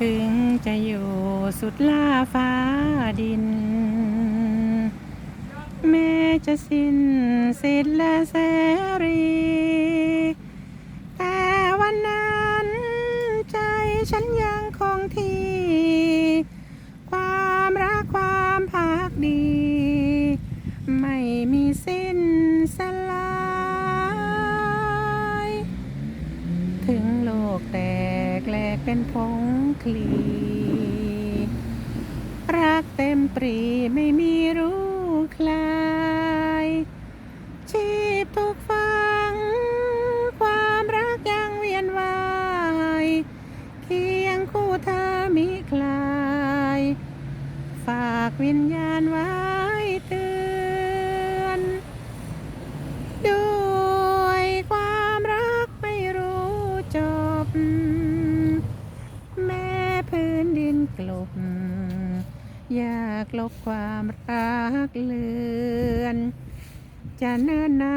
ถึงจะอยู่สุดล่าฟ้าดิน แม้จะสิ้นสิทธิ์และเสรี แต่วันนั้นใจฉันยังคงที่ เป็นผงคลี รักเต็มปรีไม่มีรู้คลายชีพถูกฝัง ความรักยังเวียนวายเคียงคู่เธอมิคลาย ฝากวิญญาณไว้ อยากลบความรักเลือน จะเนิ่นนา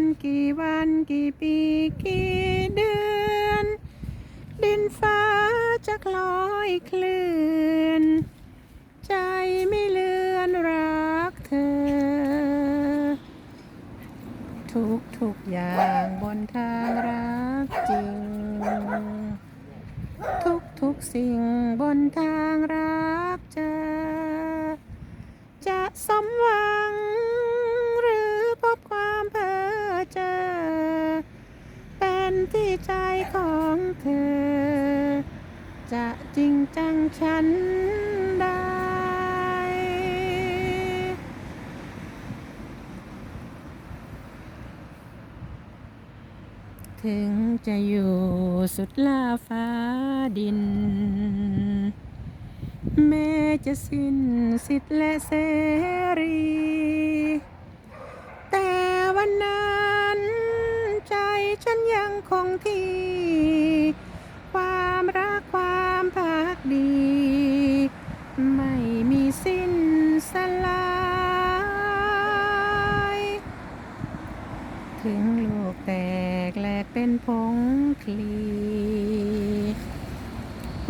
นกี่วันกี่ปีกี่เดือน ดินฟ้าจะคล้อยเคลื่อนใจไม่เลือนรักเธอ ทุกทุกอย่างบนทางรักจริง ทุกทุกสิ่งบนทางรัก จอจะสมหวัง หรือพบความเพ้อเจอเป็นที่ใจของเธอ จะจริงจังฉันได้ ถึงจะอยู่สุดล่าฟ้าดินแม้ จะสิ้นสิทธิ์และเสรี แต่วันนั้นใจฉันยังคงที่ ความรักความพักดี ไม่มีสิ้นสลาย ถึงโลกแตกแหลกเป็นผงคลี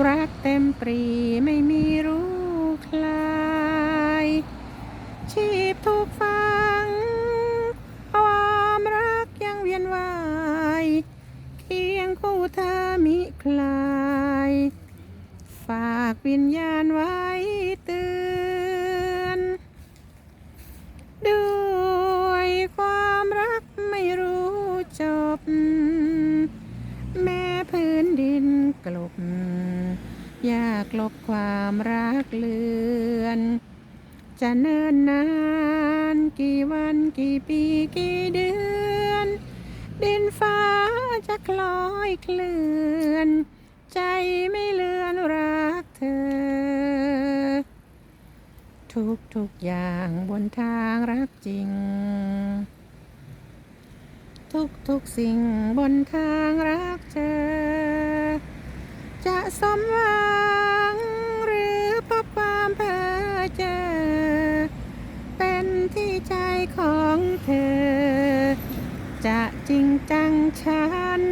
รักเต็มปรีไม่มีากวิญญาณไว้เตือนด้วยความรักไม่รู้จบ แม้พื้นดินกลบ อยากลบความรักเลือน จะเนิ่นนานกี่วันกี่ปีกี่เดือน ดินฟ้าจะคล้อยเคลื่อน ใจไม่เลือนรัก เธอ ทุกทุกๆอย่างบนทางรักจริง ทุกทุกๆสิ่งบนทางรักเจอจะสมหวังหรือพบความเพ้อเจอ เป็นที่ใจของเธอ จะจริงจังฉัน